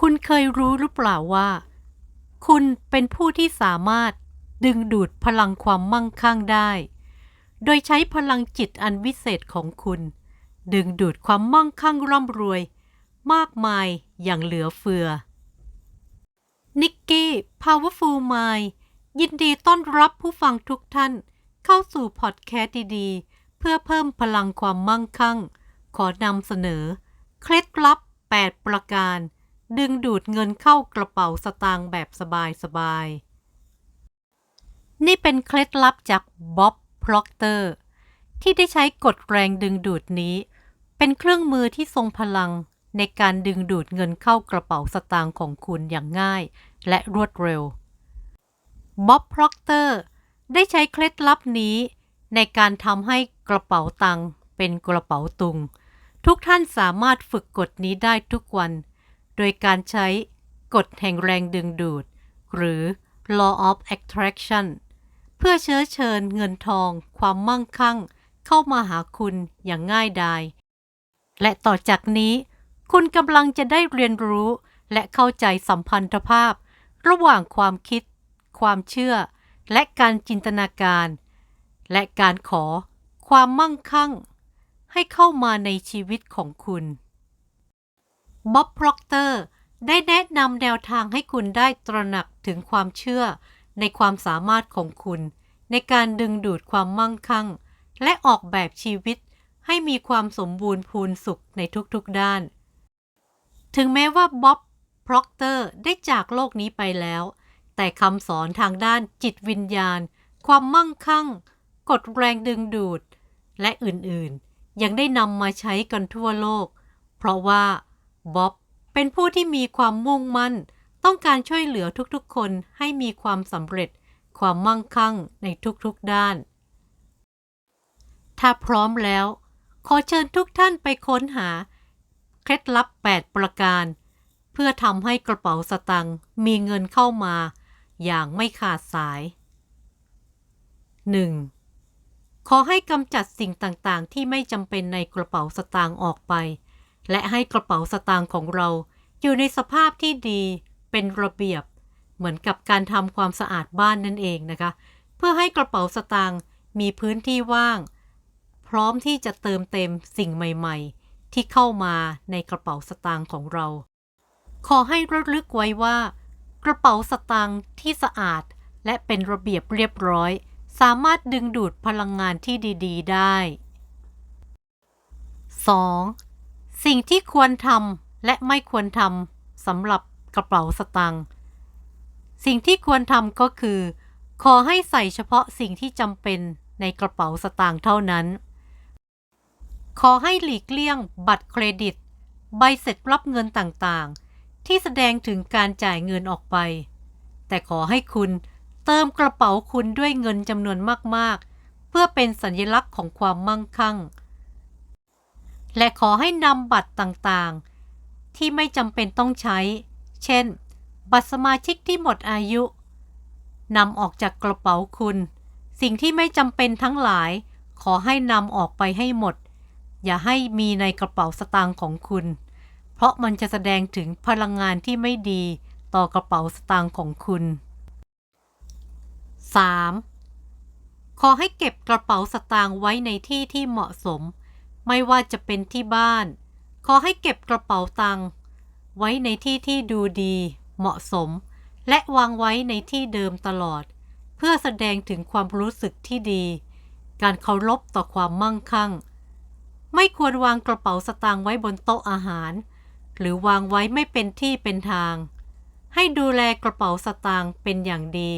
คุณเคยรู้หรือเปล่าว่า คุณเป็นผู้ที่สามารถดึงดูดพลังความมั่งคั่งได้ โดยใช้พลังจิตอันวิเศษของคุณ ดึงดูดความมั่งคั่งร่ำรวย มากมายอย่างเหลือเฟือ นิกกี้ Powerful Mind ยินดีต้อนรับผู้ฟังทุกท่าน เข้าสู่พอดแคสต์ดีๆ เพื่อเพิ่มพลังความมั่งคั่ง ขอนำเสนอ เคล็ดลับ 8 ประการ ดึงดูดเงินเข้ากระเป๋าสตางค์แบบสบายๆ นี่เป็นเคล็ดลับจากบ๊อบพล็อกเตอร์ที่ได้ใช้กฎแรงดึงดูดนี้ เป็นเครื่องมือที่ทรงพลังในการดึงดูดเงินเข้ากระเป๋าสตางค์ของคุณอย่างง่าย และรวดเร็วบ๊อบพล็อกเตอร์ได้ใช้เคล็ดลับนี้ในการทำให้กระเป๋าตังค์เป็นกระเป๋าตุง ทุกท่านสามารถฝึกกฎนี้ได้ทุกวัน โดยการใช้กฎแห่งแรงดึงดูด หรือ law of attraction เพื่อเชื้อเชิญเงินทอง ความมั่งคั่ง เข้ามาหาคุณอย่างง่ายดาย และต่อจากนี้ คุณกำลังจะได้เรียนรู้และเข้าใจสัมพันธภาพ ระหว่างความคิด ความเชื่อ และการจินตนาการ และการขอ ความมั่งคั่ง ให้เข้ามาในชีวิตของคุณ บ๊อบพร็อกเตอร์ได้แนะนำแนวทางให้คุณได้ตระหนักถึงความเชื่อ ในความสามารถของคุณ ในการดึงดูดความมั่งคั่ง และออกแบบชีวิตให้มีความสมบูรณ์พูนสุขในทุกๆด้าน ถึงแม้ว่าบ๊อบพร็อกเตอร์ได้จากโลกนี้ไปแล้ว แต่คำสอนทางด้านจิตวิญญาณ ความมั่งคั่ง กฎแรงดึงดูด และอื่นๆ ยังได้นำมาใช้กันทั่วโลก เพราะว่า บ๊อบเป็นผู้ที่มีความมุ่งมั่น ต้องการช่วยเหลือทุกๆ คนให้มีความสำเร็จ ความมั่งคั่งในทุกๆด้าน ถ้าพร้อมแล้ว ขอเชิญทุกท่านไปค้นหา เคล็ดลับ 8 ประการ เพื่อทำให้กระเป๋าสตังค์มีเงินเข้ามา อย่างไม่ขาดสาย 1. ขอให้กำจัดสิ่งต่างๆ ที่ไม่จำเป็นในกระเป๋าสตางค์ออกไป และให้กระเป๋าสตางค์ของเราอยู่ในสภาพที่ดีเป็นระเบียบ เหมือนกับการทำความสะอาดบ้านนั่นเองนะคะ เพื่อให้กระเป๋าสตางค์มีพื้นที่ว่าง พร้อมที่จะเติมเต็มสิ่งใหม่ๆ ที่เข้ามาในกระเป๋าสตางค์ของเรา ขอให้ระลึกไว้ว่า กระเป๋าสตางค์ที่สะอาดและเป็นระเบียบเรียบร้อย สามารถดึงดูดพลังงานที่ดี ๆ ได้ 2. สิ่งที่ควรทำและไม่ควรทำสำหรับกระเป๋าสตางค์สิ่งที่ควรทำก็คือ ขอให้ใส่เฉพาะสิ่งที่จำเป็นในกระเป๋าสตางค์เท่านั้น ขอให้หลีกเลี่ยง บัตรเครดิต ใบเสร็จรับเงินต่างๆ ที่แสดงถึงการจ่ายเงินออกไป แต่ขอให้คุณเติมกระเป๋าคุณด้วยเงินจำนวนมากๆ เพื่อเป็นสัญลักษณ์ของความมั่งคั่ง และขอให้นำบัตรต่างๆ ที่ไม่จำเป็นต้องใช้ เช่น บัตรสมาชิกที่หมดอายุนำออกจากกระเป๋าคุณ สิ่งที่ไม่จำเป็นทั้งหลาย ขอให้นำออกไปให้หมด อย่าให้มีในกระเป๋าสตางค์ของคุณ เพราะมันจะแสดงถึงพลังงานที่ไม่ดีต่อกระเป๋าสตางค์ของคุณ 3. ขอให้เก็บกระเป๋าสตางค์ไว้ในที่ที่เหมาะสม ไม่ว่าจะเป็นที่บ้าน ขอให้เก็บกระเป๋าตังค์ไว้ในที่ที่ดูดี เหมาะสม และวางไว้ในที่เดิมตลอด เพื่อแสดงถึงความรู้สึกที่ดี การเคารพต่อความมั่งคั่ง ไม่ควรวางกระเป๋าสตางค์ไว้บนโต๊ะอาหาร หรือวางไว้ไม่เป็นที่เป็นทาง ให้ดูแลกระเป๋าสตางค์เป็นอย่างดี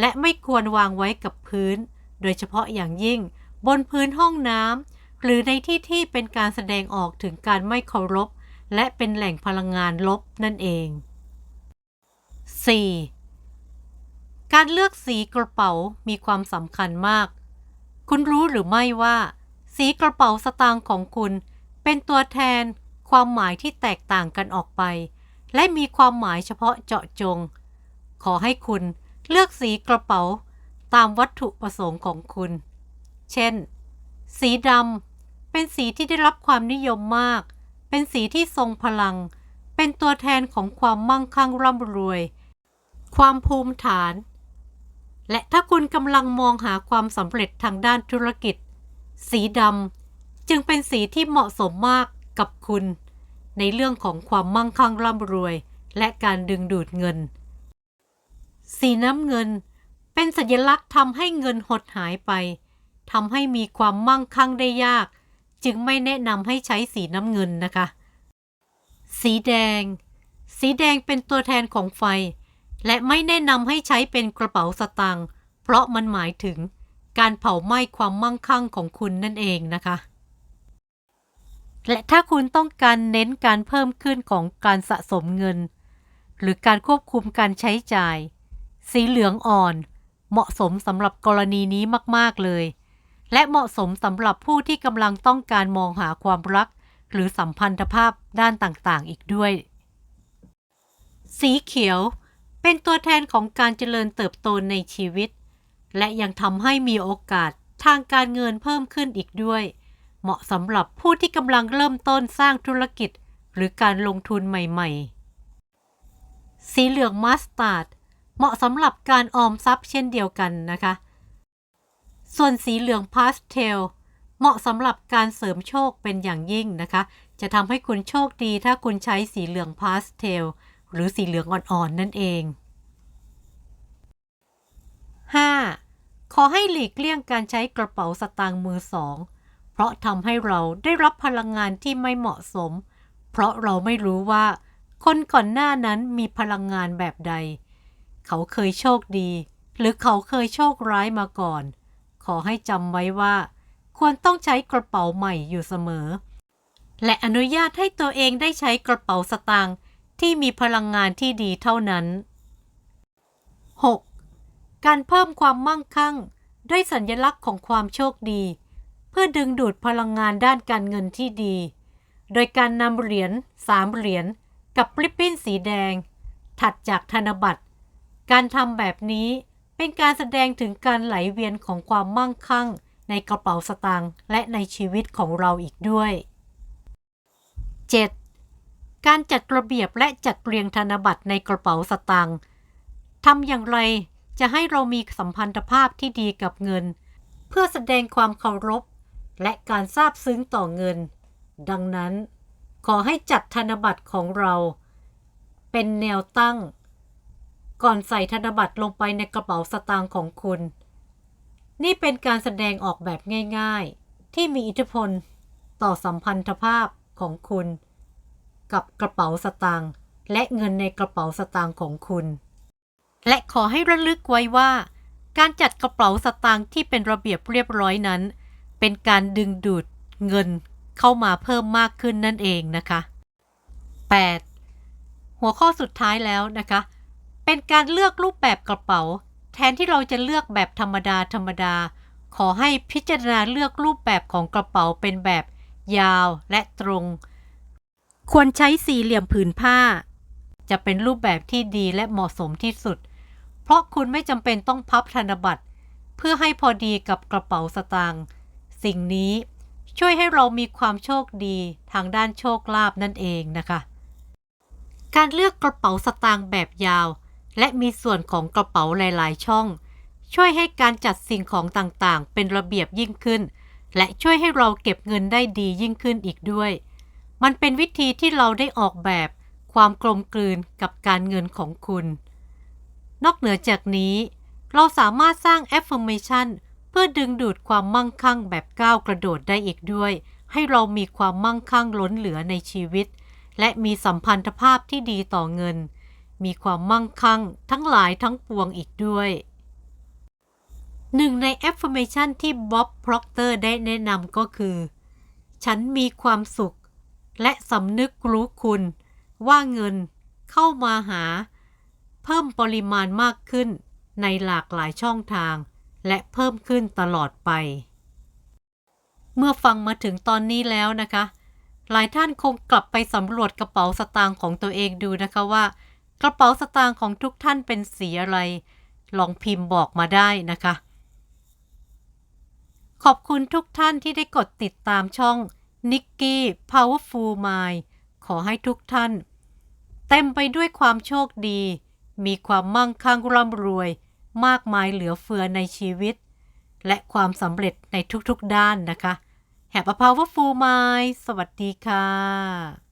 และไม่ควรวางไว้กับพื้น โดยเฉพาะอย่างยิ่ง บนพื้นห้องน้ำ หรือในที่ที่เป็นการแสดงออกถึงการไม่เคารพ และเป็นแหล่งพลังงานลบนั่นเอง 4. การเลือกสีกระเป๋ามีความสำคัญมาก คุณรู้หรือไม่ว่า สีกระเป๋าสตางค์ของคุณเป็นตัวแทนความหมายที่แตกต่างกันออกไป และมีความหมายเฉพาะเจาะจง ขอให้คุณเลือกสีกระเป๋าตามวัตถุประสงค์ของคุณ เช่น สีดำ เป็นสีที่ได้รับความนิยมมาก เป็นสีที่ทรงพลัง เป็นตัวแทนของความมั่งคั่งร่ำรวย ความภูมิฐาน และถ้าคุณกำลังมองหาความสำเร็จทางด้านธุรกิจ สีดำจึงเป็นสีที่เหมาะสมมากกับคุณ ในเรื่องของความมั่งคั่งร่ำรวย และการดึงดูดเงิน สีน้ำเงิน เป็นสัญลักษณ์ทำให้เงินหดหายไปทำให้มีความมั่งคั่งได้ยาก จึงไม่แนะนำให้ใช้สีน้ำเงินนะคะ สีแดง สีแดงเป็นตัวแทนของไฟ และไม่แนะนำให้ใช้เป็นกระเป๋าสตางค์เพราะมันหมายถึงการเผาไหม้ความมั่งคั่งของคุณนั่นเองนะคะ และถ้าคุณต้องการเน้นการเพิ่มขึ้นของการสะสมเงิน หรือการควบคุมการใช้จ่าย สีเหลืองอ่อน เหมาะสมสำหรับกรณีนี้มาก ๆ เลย และเหมาะสมสำหรับผู้ที่กำลังต้องการมองหาความรัก หรือสัมพันธภาพด้านต่างๆ อีกด้วย สีเขียวเป็นตัวแทนของการเจริญเติบโตในชีวิต และยังทำให้มีโอกาสทางการเงินเพิ่มขึ้นอีกด้วย เหมาะสำหรับผู้ที่กำลังเริ่มต้นสร้างธุรกิจ หรือการลงทุนใหม่ๆ สีเหลืองมัสตาร์ดเหมาะสำหรับการออมทรัพย์เช่นเดียวกันนะคะ ส่วนสีเหลืองพาสเทลเหมาะสำหรับการเสริมโชคเป็นอย่างยิ่งนะคะ จะทำให้คุณโชคดีถ้าคุณใช้สีเหลืองพาสเทลหรือสีเหลืองอ่อนๆนั่นเอง 5. ขอให้หลีกเลี่ยงการใช้กระเป๋าสตางค์มือสอง เพราะทำให้เราได้รับพลังงานที่ไม่เหมาะสม เพราะเราไม่รู้ว่า คนก่อนหน้านั้นมีพลังงานแบบใด เขาเคยโชคดี หรือเขาเคยโชคร้ายมาก่อน อให้จำไว้ว่า ควรต้องใช้กระเป๋าใหม่อยู่เสมอ และอนุญาตให้ตัวเองได้ใช้กระเป๋าสตางค์ที่มีพลังงานที่ดีเท่านั้น 6. การเพิ่มความมั่งคั่ง ด้วยสัญลักษณ์ของความโชคดี เพื่อดึงดูดพลังงานด้านการเงินที่ดี โดยการนำเหรียญสามเหรียญกับปลิปปิ้นสีแดง ถัดจากธนบัตร การทำแบบนี้ เป็นการแสดงถึงการไหลเวียนของความมั่งคั่ง ในกระเป๋าสตางค์และในชีวิตของเราอีกด้วย 7. การจัดระเบียบและจัดเรียงธนบัตรในกระเป๋าสตางค์ทำอย่างไรจะให้เรามีสัมพันธภาพที่ดีกับเงิน เพื่อแสดงความเคารพ และการซาบซึ้งต่อเงิน ดังนั้น ขอให้จัดธนบัตรของเรา เป็นแนวตั้ง ก่อนใส่ธนบัตรลงไปในกระเป๋าสตางค์ของคุณ นี่เป็นการแสดงออกแบบง่ายๆ ที่มีอิทธิพลต่อสัมพันธภาพของคุณ กับกระเป๋าสตางค์และเงินในกระเป๋าสตางค์ของคุณ และขอให้ระลึกไว้ว่า การจัดกระเป๋าสตางค์ที่เป็นระเบียบเรียบร้อยนั้น เป็นการดึงดูดเงินเข้ามาเพิ่มมากขึ้นนั่นเองนะคะ 8. หัวข้อสุดท้ายแล้วนะคะ เป็นการเลือกรูปแบบกระเป๋า แทนที่เราจะเลือกแบบธรรมดาธรรมดา ขอให้พิจารณาเลือกรูปแบบของกระเป๋าเป็นแบบ ยาวและตรง ควรใช้สี่เหลี่ยมผืนผ้า จะเป็นรูปแบบที่ดีและเหมาะสมที่สุด เพราะคุณไม่จำเป็นต้องพับธนบัตร เพื่อให้พอดีกับกระเป๋าสตางค์สิ่งนี้ช่วยให้เรามีความโชคดีทางด้านโชคลาภนั่นเองนะคะ การเลือกกระเป๋าสตางค์แบบยาว และมีส่วนของกระเป๋าหลาย ๆ ช่อง ช่วยให้การจัดสิ่งของต่างๆ เป็นระเบียบยิ่งขึ้น และช่วยให้เราเก็บเงินได้ดียิ่งขึ้นอีกด้วย มันเป็นวิธีที่เราได้ออกแบบ ความกลมกลืนกับการเงินของคุณ นอกเหนือจากนี้ เราสามารถสร้าง affirmation เพื่อดึงดูดความมั่งคั่งแบบก้าวกระโดดได้อีกด้วย ให้เรามีความมั่งคั่งล้นเหลือในชีวิต และมีสัมพันธภาพที่ดีต่อเงิน มีความมั่งคั่งทั้งหลายทั้งปวงอีกด้วย หนึ่งใน affirmation ที่บ๊อบพร็อกเตอร์ได้แนะนำก็คือ ฉันมีความสุข และสำนึกรู้คุณ ว่าเงินเข้ามาหา เพิ่มปริมาณมากขึ้นในหลากหลายช่องทาง และเพิ่มขึ้นตลอดไป เมื่อฟังมาถึงตอนนี้แล้วนะคะ หลายท่านคงกลับไปสำรวจกระเป๋าสตางค์ของตัวเองดูนะคะว่า กระเป๋าสตางค์ของทุกท่านเป็นสีอะไร ลองพิมพ์บอกมาได้นะคะ ขอบคุณทุกท่านที่ได้กดติดตามช่อง Nikki Powerful Mind ขอให้ทุกท่าน เต็มไปด้วยความโชคดี มีความมั่งคั่งร่ำรวย มากมายเหลือเฟือในชีวิต และความสำเร็จในทุกๆด้านนะคะ Have a powerful mind สวัสดีค่ะ